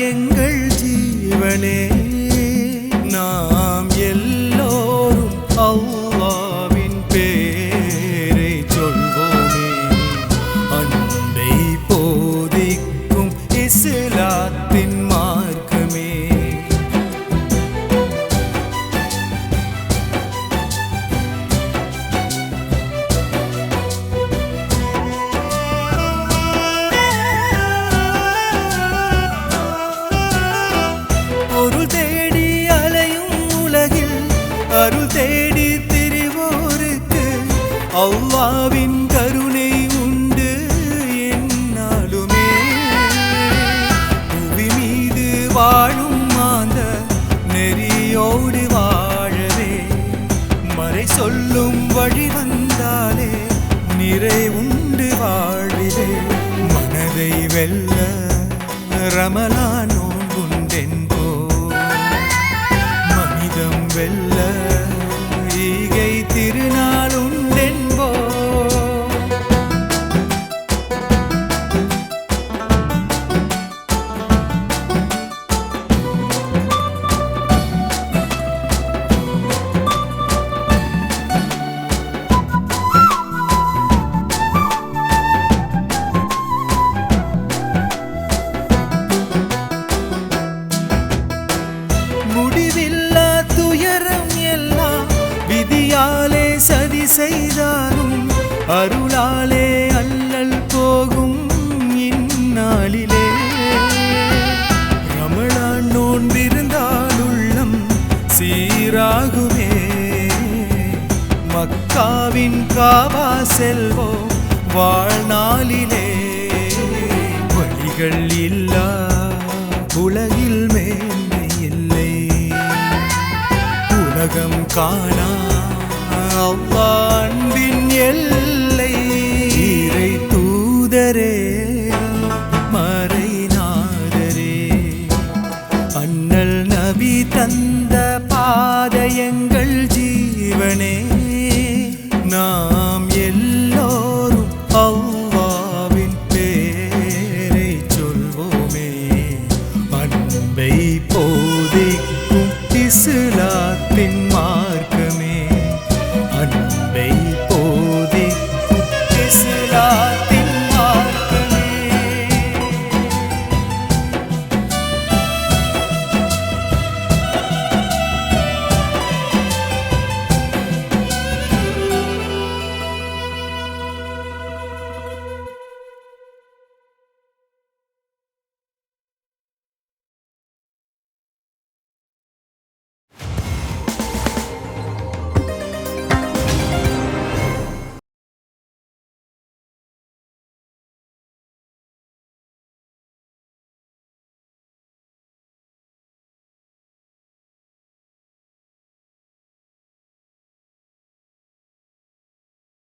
எங்கள் ஜீவனே. அல்லாவின் கருணை உண்டு என்னாலுமே. புவி மீது வாழும் மாந்த நெறியோடு வாழவே. மறை சொல்லும் வழி வந்தாலே நிறை உண்டு வாழ்விலே மனதை வெல்ல ரமலான் நானும் அருளாலே அல்லல் போகும் இந்நாளிலே. ரமணான் நோன்பிருந்தால் உள்ளம் சீராகுமே. மக்காவின் காவா செல்வோ வாழ்நாளிலே. வழிகள் இல்லா உலகில் மேன்மை இல்லை. உலகம் காணா அல்லாஹ் தந்த பாதயங்கள் ஜீவனே நாம் எல்லோரும் அவ்வாவின் பேரை சொல்வோமே. அன்பை போ